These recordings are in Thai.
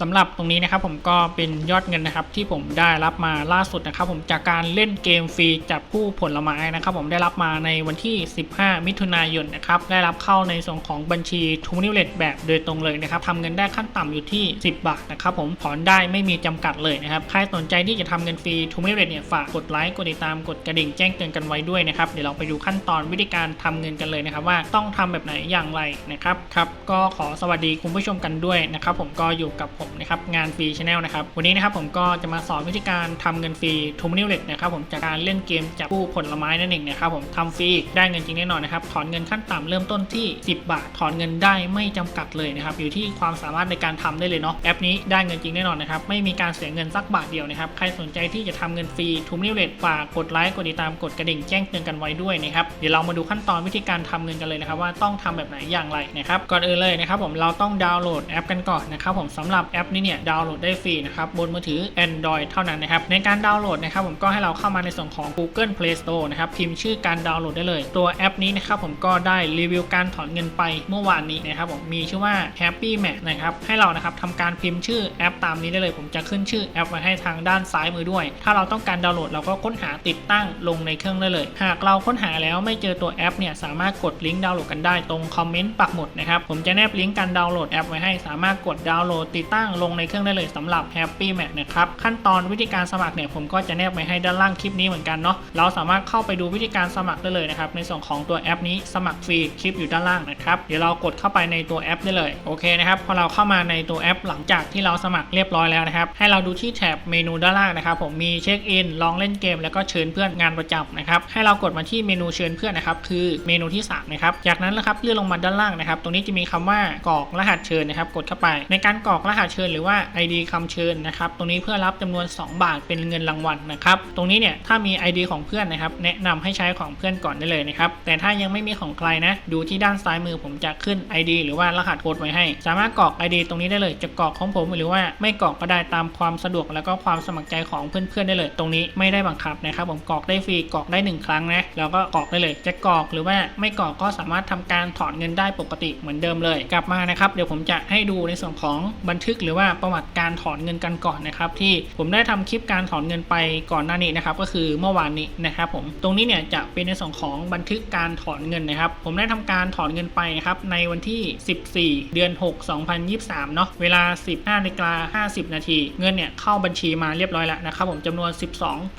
สำหรับตรงนี้นะครับผมก็เป็นยอดเงินนะครับที่ผมได้รับมาล่าสุดนะครับผมจากการเล่นเกมฟรีจับผู้ผลไม้นะครับผมได้รับมาในวันที่ 15 มิถุนายนนะครับได้รับเข้าในส่วนของบัญชีทูนิวเลตแบบโดยตรงเลยนะครับทำเงินได้ขั้นต่ำอยู่ที่ 10 บาทนะครับผมถอนได้ไม่มีจำกัดเลยนะครับใครสนใจที่จะทำเงินฟรีทูนิวเลตเนี่ยฝากกดไลค์กดติดตามกดกระดิ่งแจ้งเตือนกันไว้ด้วยนะครับเดี๋ยวเราไปดูขั้นตอนวิธีการทำเงินกันเลยนะครับว่าต้องทำแบบไหนอย่างไรนะครับครับก็ขอสวัสดีคุณผู้ชมกันด้วยนะครับผมก็อยู่กับผมนะครับงานฟรีชาแนลนะครับวันนี้นะครับผมก็จะมาสอนวิธีการทำเงินฟรีทูมินิวเลตนะครับผมจากการเล่นเกมจับผู้ผลไม้นั่นเองนะครับผมทำฟรีได้เงินจริงแน่นอนนะครับถอนเงินขั้นต่ำเริ่มต้นที่ 10 บาท ถอนเงินได้ไม่จำกัดเลยนะครับอยู่ที่ความสามารถในการทำได้เลยเนาะแอปนี้ได้เงินจริงแน่นอนนะครับไม่มีการเสียเงินสักบาทเดียวนะครับใครสนใจที่จะทำเงินฟรีทูมินิวเลตฝากกดไลค์กดติดตามกดกระดิ่งแจ้งเตือนกันไว้ด้วยนะครับเดี๋ยวเรามาดูขั้นตอนวิธีการทำเงินกันเลยนะครับว่าต้องทำแบบไหนอย่างไรนะครับก่อนอื่นเลยนะครับผมเราต้องดาวน์โหลดแอปกันก่อนนะครับผมสำหรับแอปนี้เนี่ยดาวน์โหลดได้ฟรีนะครับบนมือถือ Android เท่านั้นนะครับในการดาวน์โหลดนะครับผมก็ให้เราเข้ามาในส่วนของ Google Play Store นะครับพิมพ์ชื่อการดาวน์โหลดได้เลย ตัวแอปนี้นะครับผมก็ได้รีวิวการถอนเงินไปเมื่อวานนี้นะครับผมมีชื่อว่า Happy Match นะครับให้เรานะครับทำการพิมพ์ชื่อแอปตามนี้ได้เลย ผมจะขึ้นชื่อแอปไว้ให้ทางด้านซ้ายมือด้วย ถ้าเราต้องการดาวน์โหลดเราก็ค้นหาติดตั้งลงในเครื่องได้เลย หากเราค้นหาแล้วไม่เจอตัวแอปเนี่ยสามารถกดลิงก์ดาวน์โหลดกันได้ตรงคอมเมนต์ปักหมุดนะครับผมจะแนบลิงก์การดาวน์โหลดแอปไว้ให้สามารถกดดาวน์โหลดติดตั้งลงในเครื่องได้เลยสำหรับ Happy Match นะครับขั้นตอนวิธีการสมัครเนี่ยผมก็จะแนบไว้ให้ด้านล่างคลิปนี้เหมือนกันเนาะเราสามารถเข้าไปดูวิธีการสมัครได้เลยนะครับในส่วนของตัวแอปนี้สมัครฟรีคลิปอยู่ด้านล่างนะครับเดี๋ยวเรากดเข้าไปในตัวแอปได้เลยโอเคนะครับพอเราเข้ามาในตัวแอปหลังจากที่เราสมัครเรียบร้อยแล้วนะครับให้เราดูที่แถบเมนูด้านล่างนะครับผมมีเช็คอินลองเล่นเกม แล้วก็เชิญเพื่อนงานประจำนะครับให้เรากดมาที่เมนูเชิญเพื่อนนะครับคือเมนูที่สามนะครับจากนั้นนะครับเลื่อนลงมาด้านล่างนะครับตรงนี้จะมีคำว่ากรอกรหัสเชิญนะครับกดเข้าไป ในการกรอกรหัสเชิญหรือว่า ID คำเชิญนะครับ ตรงนี้เพื่อรับจำนวน 2 บาทเป็นเงินรางวัลนะครับ ตรงนี้เนี่ยถ้ามี ID ของเพื่อนนะครับ แนะนำให้ใช้ของเพื่อนก่อนได้เลยนะครับ แต่ถ้ายังไม่มีของใครนะ ดูที่ด้านซ้ายมือผมจะขึ้น ID หรือว่ารหัสโค้ดไว้ให้ สามารถกรอก ID ตรงนี้ได้เลย จะกรอกของผมหรือว่าไม่กรอกก็ได้ตามความสะดวกแล้วก็ความสมัครใจของเพื่อนๆได้เลย ตรงนี้ไม่ได้บังคับนะครับ ผมกรอกได้ฟรีกรอกได้หนึ่งครั้งนะแล้วก็กรอกได้เลย จะกรอกหรือว่าไม่กรอกก็สามารถทำการถอนเงินได้ปกติเหมือนเดิมเลย กลับมานะครับ เดี๋ยวผมจะให้ดูในส่วนของบันทึกหรือว่าประวัติการถอนเงินกันก่อนนะครับที่ผมได้ทำคลิปการถอนเงินไปก่อนหน้านี้นะครับก็คือเมื่อวานนี้นะครับผมตรงนี้เนี่ยจะเป็นในส่วนของบันทึกการถอนเงินนะครับ ผมได้ทำการถอนเงินไปครับในวันที่ 14 เดือน 6 2023 เนาะเวลา 15นาฬิกา50 นาที เงินเนี่ยเข้าบัญชีมาเรียบร้อยแล้วนะครับผมจำนวน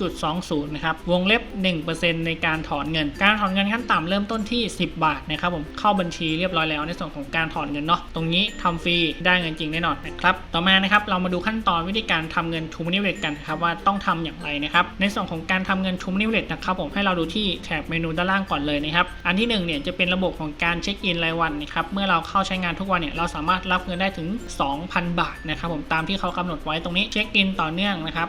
12.20 นะครับ วงเล็บ 1%ในการถอนเงิน การถอนเงินขั้นต่ำเริ่มต้นที่ 10 บาทนะครับผมเข้าบัญชีเรียบร้อยแล้วในส่วนของการถอนเงินเนาะตรงนี้ทำฟรีได้เงินจริงแน่นอนนะครับต่อมานะครับเรามาดูขั้นตอนวิธีการทำเงินทูมินิเวตกันนะครับว่าต้องทำอย่างไรนะครับในส่วนของการทำเงินทูมินิเวตนะครับผมให้เราดูที่แถบเมนูด้านล่างก่อนเลยนะครับอันที่หนึ่งเนี่ยจะเป็นระบบของการเช็คอินรายวันนะครับเมื่อเราเข้าใช้งานทุกวันเนี่ยเราสามารถรับเงินได้ถึง 2,000 บาทนะครับผมตามที่เขากำหนดไว้ตรงนี้เช็คอินต่อเนื่องนะครับ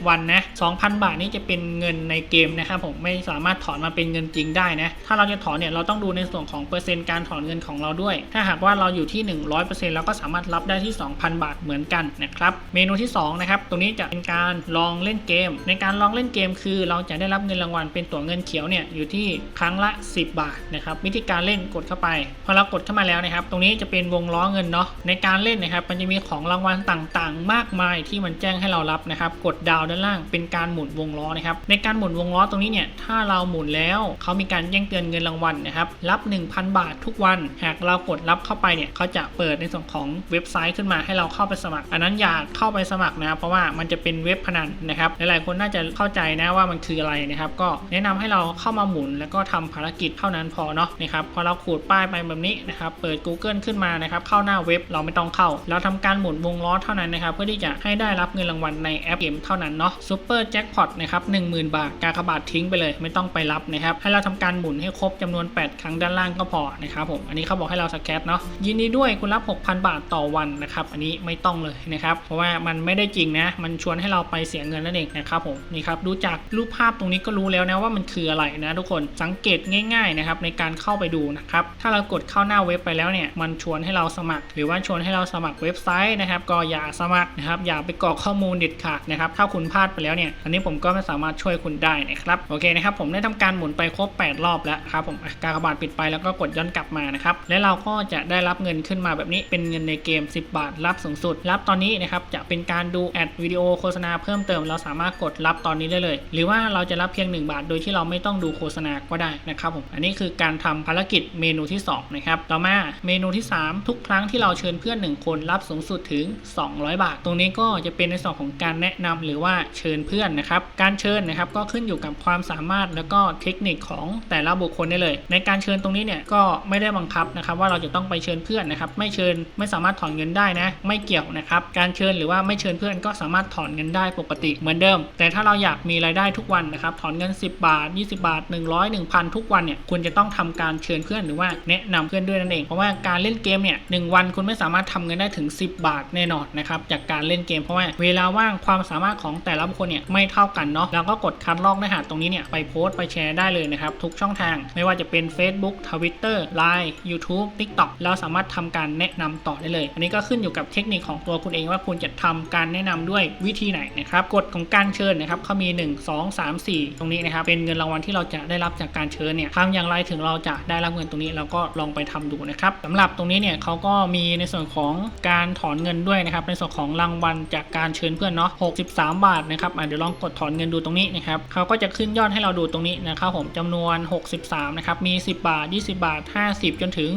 30 วันนะ2,000 บาทนี่จะเป็นเงินในเกมนะครับผมไม่สามารถถอนมาเป็นเงินจริงได้นะถ้าเราจะถอนเนี่ยเราต้องดูในส่วนของเปอร์เซ็นต์การถอนเงินของเราด้วย ถ้าหากว่าเราอยู่ที่ 100%เราก็สามารถรับได้ที่ 2,000บาทเหมือนกันนะครับเมนูที่2นะครับตรงนี้จะเป็นการลองเล่นเกม ในการลองเล่นเกมคือ เราจะได้รับเงินรางวัลเป็นตั๋วเงินเขียวเนี่ยอยู่ที่ครั้งละ 10 บาทนะครับวิธีการเล่นกดเข้าไป พอเรากดเข้ามาแล้วนะครับ ตรงนี้จะเป็นวงล้อเงินเนาะในการเล่นนะครับมันจะมีของรางวัลต่างๆ มากมายที่มันแจ้งให้เรารับนะครับกดดาวด้านล่างเป็นการหมุนวงล้อนะครับในการหมุนวงล้อตรงนี้เนี่ยถ้าเราหมุนแล้วเขามีการแจ้งเตือนเงินรางวัลนะครับรับ 1,000 บาททุกวัน หากเรากดรับเข้าไปเนี่ยเขาจะเปิดในส่วนของเว็บไซต์ขึ้นมาให้เราเข้าไปสมัคร อันนั้นอย่าเข้าไปสมัครนะครับเพราะว่ามันจะเป็นเว็บพนันนะครับหลายๆคนน่าจะเข้าใจนะว่ามันคืออะไรนะครับก็แนะนำให้เราเข้ามาหมุนแล้วก็ทำภารกิจเท่านั้นพอเนาะนะครับพอเราขูดป้ายไปแบบนี้นะครับเปิด Google ขึ้นมานะครับเข้าหน้าเว็บเราไม่ต้องเข้า เราทำการหมุนวงล้อเท่านั้นนะครับเพื่อที่จะให้ได้รับเงินรางวัลในแอปเกมเท่านั้นเนาะซูเปอร์แจ็คพอตนะครับ10,000บาทกากบาททิ้งไปเลย ไม่ต้องไปรับนะครับให้เราทำการหมุนให้ครบจำนวน 8 ครั้งด้านล่างก็พอนะครับผมอันนี้เขาบอกให้เราสแกตเนาะยินดีด้วยคุณรับ 6,000 บาทต่อวันนะครับอันนี้ไม่ต้องเลยนะครับ เพราะว่ามันไม่ได้จริงนะ มันชวนให้เราไปเสียเงินนั่นเองนะครับผมนี่ครับดูจากรูปภาพตรงนี้ก็รู้แล้วนะว่ามันคืออะไรนะทุกคนสังเกตง่ายๆนะครับในการเข้าไปดูนะครับถ้าเรากดเข้าหน้าเว็บไปแล้วเนี่ยมันชวนให้เราสมัคร หรือว่าชวนให้เราสมัครเว็บไซต์นะครับก็อย่าสมัครนะครับอย่าไปกรอกข้อมูลเด็ดขาดนะครับถ้าคุณพลาดไปแล้วเนี่ยอันนี้ผมก็ไม่สามารถช่วยคุณได้นะครับโอเคนะครับผมได้ทำการหมุนไปครบ 8 รอบแล้วครับผมกากบาทปิดไปแล้วก็กดย้อนกลับมานะครับและเราก็จะได้รับเงินขึ้นมาแบบนี้เป็นเงินในเกม 10 บาทรับสูงสุด รับตอนนี้นะครับจะเป็นการดูแอดวิดีโอโฆษณาเพิ่มเติม เราสามารถกดรับตอนนี้ได้เลย หรือว่าเราจะรับเพียง 1 บาท โดยที่เราไม่ต้องดูโฆษณาก็ได้นะครับผมอันนี้คือการทำภารกิจเมนูที่2นะครับต่อมาเมนูที่ 3 ทุกครั้งที่เราเชิญเพื่อน 1 คนรับสูงสุดถึง 200 บาท ตรงนี้ก็จะเป็นในส่วนของการแนะนำหรือว่าเชิญเพื่อนนะครับการเชิญนะครับก็ขึ้นอยู่กับความสามารถแล้วก็เทคนิคของแต่ละบุคคลได้เลย ในการเชิญตรงนี้เนี่ยก็ไม่ได้บังคับนะครับว่าเราจะต้องไปเชิญเพื่อนนะครับไม่เชิญไม่สามารถถอนเงินได้นะไไม่เกี่ยวนะครับ การเชิญหรือว่าไม่เชิญเพื่อนก็สามารถถอนเงินได้ปกติเหมือนเดิม แต่ถ้าเราอยากมีรายได้ทุกวันนะครับถอนเงิน 10 บาท 20 บาท 100 1,000 ทุกวันเนี่ยคุณจะต้องทำการเชิญเพื่อนหรือว่าแนะนำเพื่อนด้วยนั่นเองเพราะว่าการเล่นเกมเนี่ยหนึ่งวันคุณไม่สามารถทำเงินได้ถึง 10 บาทแน่นอนนะครับจากการเล่นเกมเพราะว่าเวลาว่างความสามารถของแต่ละบุคคลเนี่ยไม่เท่ากันเนาะแล้วก็กดคัดลอกเนื้อหาตรงนี้เนี่ยไปโพสต์ไปแชร์ได้เลยนะครับทุกช่องทางไม่ว่าจะเป็น Facebook Twitter Line YouTube TikTok เราสามารถทำการแนะนำต่อได้เลย อันนี้ก็ขึ้นอยู่กับเทคนิคของตัวคุณเองว่าคุณจะทำการแนะนำด้วยวิธีไหนนะครับกฎของการเชิญนะครับเขามี 1 2 3 4 ตรงนี้นะครับ เป็นเงินรางวัลที่เราจะได้รับจากการเชิญเนี่ยทำอย่างไรถึงเราจะได้รับเงินตรงนี้เราก็ลองไปทำดูนะครับสำหรับตรงนี้เนี่ยเขาก็มีในส่วนของการถอนเงินด้วยนะครับ ในส่วนของรางวัลจากการเชิญเพื่อนเนาะ63 บาทนะครับเดี๋ยวลองกดถอนเงินดูตรงนี้นะครับเขาก็จะขึ้นยอดให้เราดูตรงนี้นะครับผมจำนวน 63 นะครับ มี 10 บาท 20 บาท 50 จนถึง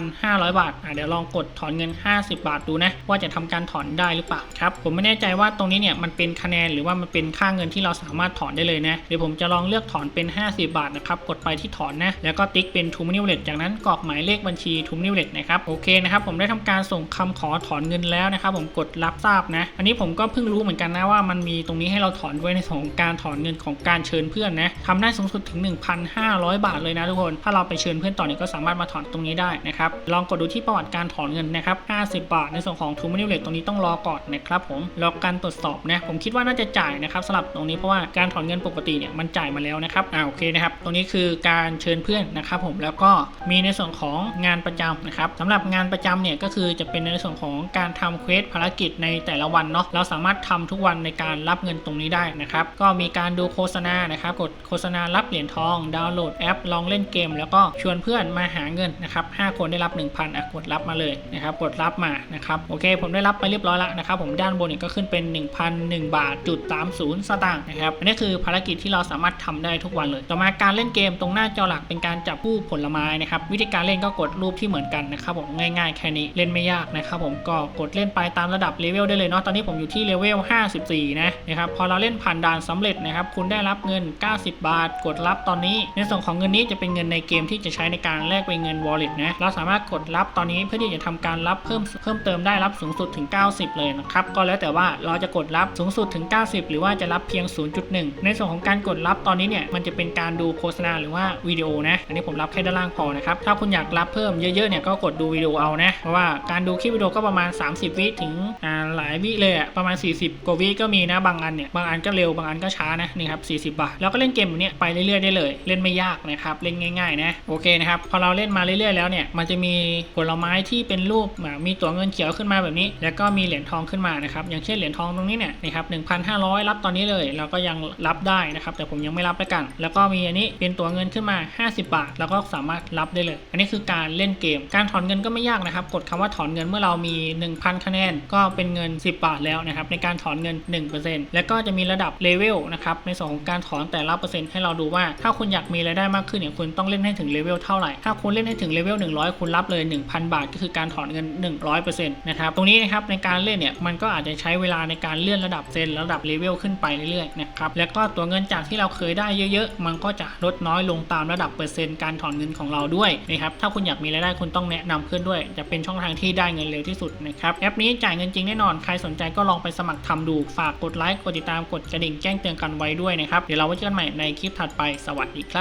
1,500 บาทอะเดี๋ยวลองกดถอนเงิน 50 บาทดูนะว่าจะทำการถอนได้หรือเปล่าครับผมไม่แน่ใจว่าตรงนี้เนี่ยมันเป็นคะแนนหรือว่ามันเป็นค่าเงินที่เราสามารถถอนได้เลยนะเดี๋ยวผมจะลองเลือกถอนเป็น 50 บาทนะครับกดไปที่ถอนนะแล้วก็ติ๊กเป็น t o m o n e y Wallet จากนั้นกรอกหมายเลขบัญชี t o m o n e y Wallet นะครับโอเคนะครับผมได้ทำการส่งคำขอถอนเงินแล้วนะครับผมกดรับทราบนะอันนี้ผมก็เพิ่งรู้เหมือนกันนะว่ามันมีตรงนี้ให้เราถอนด้วยในส่วนของการถอนเงินของการเชิญเพื่อนนะทำได้สูงสุดถึง 1,500 บาทเลยนะทุกคน ถ้าเราไปเชิญเพื่อนต่อเนี่ยก็สามารถมาถอนตรงนี้ได้นะครับลองกดดูที่ประวัติการถอนเงินนะครับ 50 บาทในส่วนของ t o m o n e y Wallet ตรงนี้ต้องรอก่อนนะครับผมรอการตรวจสอบนะผมคิดว่าน่าจะจ่ายนะครับสำหรับตรงนี้เพราะว่าการถอนเงินปกติเนี่ยมันจ่ายมาแล้วนะครับอ่าโอเคนะครับตรงนี้คือการเชิญเพื่อนนะครับผมแล้วก็มีในส่วนของงานประจำนะครับสำหรับงานประจำเนี่ยก็คือจะเป็นในส่วนของการทำเควสภารกิจในแต่ละวันเนาะเราสามารถทำทุกวันในการรับเงินตรงนี้ได้นะครับก็มีการดูโฆษณานะครับกดโฆษณารับเหรียญทอง ดาวน์โหลดแอป ลองเล่นเกม แล้วก็ชวนเพื่อนมาหาเงินนะครับ5คนได้รับ 1,000อะกดรับมาเลยนะครับกดรับมานะครับโอเคผมได้รับไปเรียบร้อยแล้วนะครับผมด้านบนเนี่ยก็ขึ้นเป็น 1,001 บาทจุด30 สตางค์นะครับอันนี้คือภารกิจที่เราสามารถทำได้ทุกวันเลย ต่อมาการเล่นเกมตรงหน้าจอหลักเป็นการจับผู้ผลไม้นะครับวิธีการเล่นก็กดรูปที่เหมือนกันนะครับผมง่ายๆแค่นี้เล่นไม่ยากนะครับผมก็กดเล่นไปตามระดับเลเวลได้เลยเนาะตอนนี้ผมอยู่ที่เลเวล54 นะนะครับพอเราเล่นผ่านด่านสำเร็จนะครับคุณได้รับเงิน 90 บาท กดรับตอนนี้ ในส่วนของเงินนี้จะเป็นเงินในเกมที่จะใช้ในการแลกเป็นเงิน wallet นะเราสามารถกดรับตอนนี้เพื่อที่จะทำการรับเพิ่มเพิ่มเติมได้รับสูงสุดถึง 90 เลยนะครับก็แล้วแต่ว่าเราจะกดรับสูงสุดถึง 90 หรือว่าจะรับเพียง 0.1 ในส่วนของการกดรับตอนนี้เนี่ยมันจะเป็นการดูโฆษณาหรือว่าวิดีโอนะอันนี้ผมรับแค่ด้านล่างพอนะครับถ้าคุณอยากรับเพิ่มเยอะๆเนี่ยก็กดดูวิดีโอเอานะเพราะว่าการดูคลิปวิดีโอก็ประมาณ 30 วิถึงหลายวิเลยอะประมาณ 40กว่าวิก็มีนะบางอันเนี่ยบางอันก็เร็วบางอันก็ช้านะนี่ครับ40 บาท แล้วก็เล่นเกมแบบเนี้ยไปเรื่อยๆได้เลย เล่นไม่ยากนะครับเล่นง่ายๆนะโอเคนะครับพอเราเล่นมาเรื่อยๆแล้วเนี่ยมันจะมีผลไม้ที่เป็นรูปมีตัวเงินเขียวขึ้นมาแบบนี้ แล้วก็มีเหรียญทองขึ้นมานะครับอย่างเช่นเหรียญทองตรงนี้เนี่ยนะครับ1,500รับตอนนี้เลย เราก็ยังรับได้นะครับแต่ผมยังไม่รับแล้วกัน แล้วก็มีอันนี้เป็นตัวเงินขึ้นมา 50 บาท แล้วก็สามารถรับได้เลย อันนี้คือการเล่นเกม การถอนเงินก็ไม่ยากนะครับ กดคำว่าถอนเงินเมื่อเรามี 1,000 คะแนน ก็เป็นเงิน 10 บาทแล้วนะครับในการถอนเงิน 1%แล้วก็จะมีระดับเลเวลนะครับในส่วนของการถอนแต่ละเปอร์เซ็นต์ให้เราดูว่า ถ้าคุณอยากมีรายได้มากขึ้นเนี่ยคุณต้องเล่นให้ถึงเลเวลเท่าไหร่ถ้าคุณเล่นให้ถึงเลเวล100 คุณรับเลย 1,000 บาท ก็คือการถอนเงิน 100%นะครับตรงนี้นะครับในการเล่นเนี่ยมันก็อาจจะใช้เวลาในการเลื่อนระดับเซนระดับเลเวลขึ้นไปเรื่อยๆนะครับแล้วก็ตัวเงินจากที่เราเคยได้เยอะๆ มันก็จะลดน้อยลงตามระดับเปอร์เซ็นต์การถอนเงินของเราด้วยนะครับถ้าคุณอยากมีรายได้คุณต้องแนะนำเพื่อนด้วย จะเป็นช่องทางที่ได้เงินเร็วที่สุดนะครับแอปนี้จ่ายเงินจริงแน่นอนใครสนใจก็ลองไปสมัครทำดูฝากกดไลค์กดติดตามกดกระดิ่งแจ้งเตือนกันไว้ด้วยนะครับเดี๋ยวเราไว้เจอกันใหม่ในคลิปถัดไปสวัสดีครับ